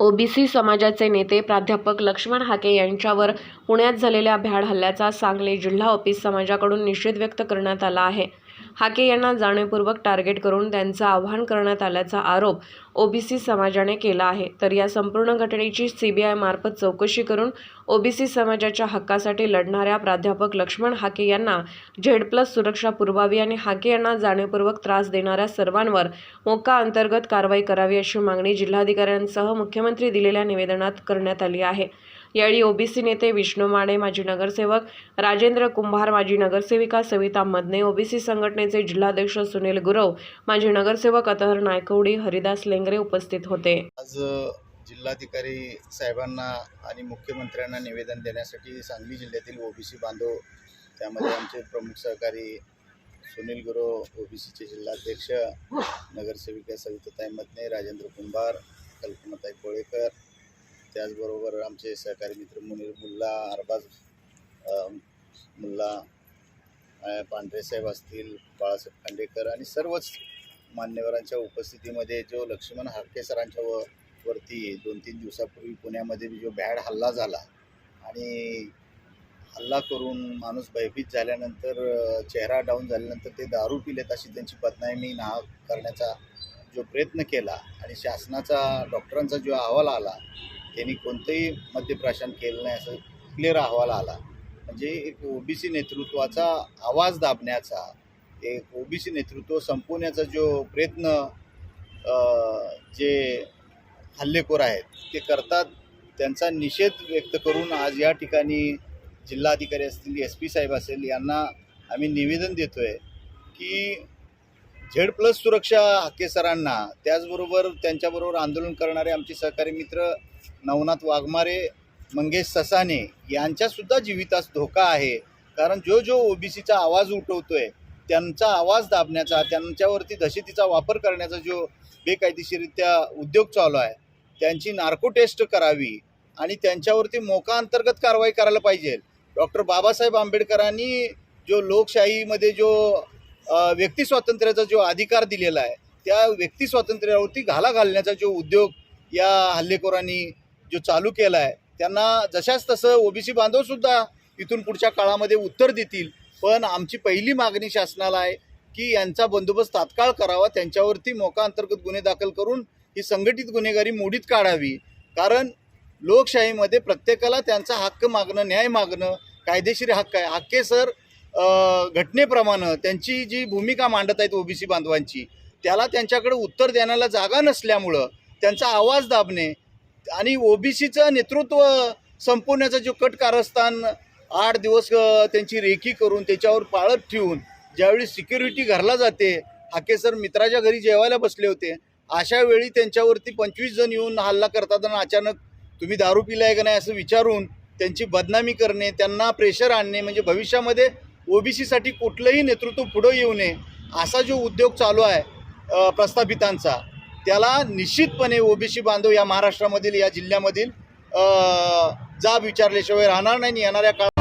OBC समाजाचे नेते प्राध्यापक लक्ष्मण हाके यांच्यावर पुण्यात झालेल्या भ्याड हल्ल्याचा सांगली जिल्हा ओबीसी समाजाकडून निषेध व्यक्त करण्यात आला आहे. हाके यांना जाणीवपूर्वक टार्गेट करून त्यांचं आव्हान करण्यात आल्याचा आरोप ओबीसी समाजाने केला आहे. तर या संपूर्ण घटनेची सीबीआय मार्फत चौकशी करून ओबीसी समाजाच्या हक्कासाठी लढणाऱ्या प्राध्यापक लक्ष्मण हाके यांना झेड प्लस सुरक्षा पुरवावी आणि हाके यांना जाणीवपूर्वक त्रास देणाऱ्या सर्वांवर मोका अंतर्गत कारवाई करावी अशी मागणी जिल्हाधिकाऱ्यांसह मुख्यमंत्री दिलेल्या निवेदनात करण्यात आली आहे. यावेळी ओबीसी नेते विष्णू माने माजी नगरसेवक राजेंद्र कुंभार माजी नगरसेविका सविता मदने ओबीसी संघटनेचे जिल्हाध्यक्ष सुनील गुरव माजी नगरसेवक अतहर नायकवडी हरिदास डांगरे उपस्थित होते. आज जिल्हाधिकारी साहेबांना आणि मुख्यमंत्र्यांना निवेदन देण्यासाठी सांगली जिल्ह्यातील ओबीसी बांधव त्यामध्ये आमचे प्रमुख सहकारी सुनील गुरव ओबीसीचे जिल्हाध्यक्ष नगरसेविका सविताताई मतने राजेंद्र कुंभार कल्पनाताई कोळेकर त्याचबरोबर आमचे सहकारी मित्र मुनीर मुल्ला अरबाज मुल्ला पांढरेसाहेब असतील बाळासाहेब खांडेकर आणि सर्वच मान्यवरांच्या उपस्थितीमध्ये जो लक्ष्मण हाके सरांच्या व वरती दोन तीन दिवसापूर्वी पुण्यामध्ये जो बॅड हल्ला झाला आणि हल्ला करून माणूस भयभीत झाल्यानंतर चेहरा डाऊन झाल्यानंतर ते दारू पिलेत अशी त्यांची बदनामी ना करण्याचा जो प्रयत्न केला आणि शासनाचा डॉक्टरांचा जो अहवाल आला त्यांनी कोणतंही मद्यप्राशन केलं नाही असं क्लिअर अहवाल आला. म्हणजे एक ओबीसी नेतृत्वाचा आवाज दाबण्याचा एक ओबीसी नेतृत्व संपवण्याचा जो प्रयत्न जे हल्लेखोर आहेत ते करतात. त्यांचा निषेध व्यक्त करून आज या ठिकाणी जिल्हाधिकारी असतील एस पी साहेब असेल यांना आम्ही निवेदन देतो आहे की झेड प्लस सुरक्षा हाके सरांना त्याचबरोबर त्यांच्याबरोबर आंदोलन करणारे आमचे सहकारी मित्र नवनाथ वाघमारे मंगेश ससाने यांच्यासुद्धा जीवितास धोका आहे. कारण जो जो ओबीसीचा आवाज उठवतो आहे त्यांचा आवाज दाबण्याचा त्यांच्यावरती दहशतीचा वापर करण्याचा जो बेकायदेशीरित्या उद्योग चालू आहे त्यांची नार्को टेस्ट करावी आणि त्यांच्यावरती मोका अंतर्गत कारवाई करायला पाहिजे. डॉक्टर बाबासाहेब आंबेडकरांनी जो लोकशाहीमध्ये जो अ, व्यक्ती स्वातंत्र्याचा जो अधिकार दिलेला आहे त्या व्यक्ती स्वातंत्र्यावरती घाला घालण्याचा जो उद्योग या हल्लेखोरांनी जो चालू केला आहे त्यांना जशाच तसं ओबीसी बांधवसुद्धा इथून पुढच्या काळामध्ये उत्तर देतील. पण आमची पहिली मागणी शासनाला आहे की यांचा बंदोबस्त तात्काळ करावा त्यांच्यावरती मोका अंतर्गत गुन्हे दाखल करून ही संघटित गुन्हेगारी मोडीत काढावी. कारण लोकशाहीमध्ये प्रत्येकाला त्यांचा हक्क मागणं न्याय मागणं कायदेशीर हक्क आहे. हक्के सर घटनेप्रमाणे त्यांची जी भूमिका मांडत आहेत ओबीसी बांधवांची त्याला त्यांच्याकडे उत्तर देण्याला जागा नसल्यामुळं त्यांचा आवाज दाबणे आणि ओबीसीचं नेतृत्व संपवण्याचा जो कट कारस्थान आठ दिवस त्यांची रेखी करून त्याच्यावर पाळत ठेवून ज्यावेळी सिक्युरिटी घरला जाते हाके सर मित्राच्या घरी जेवायला बसले होते अशा वेळी त्यांच्यावरती पंचवीस जण येऊन हल्ला करतात आणि अचानक तुम्ही दारू पिलाय का नाही असं विचारून त्यांची बदनामी करणे त्यांना प्रेशर आणणे म्हणजे भविष्यामध्ये ओबीसीसाठी कुठलंही नेतृत्व पुढं येऊ नये असा जो उद्योग चालू आहे प्रस्थापितांचा त्याला निश्चितपणे ओबीसी बांधव या महाराष्ट्रामधील या जिल्ह्यामधील जाब विचारल्याशिवाय राहणार नाही येणाऱ्या काळात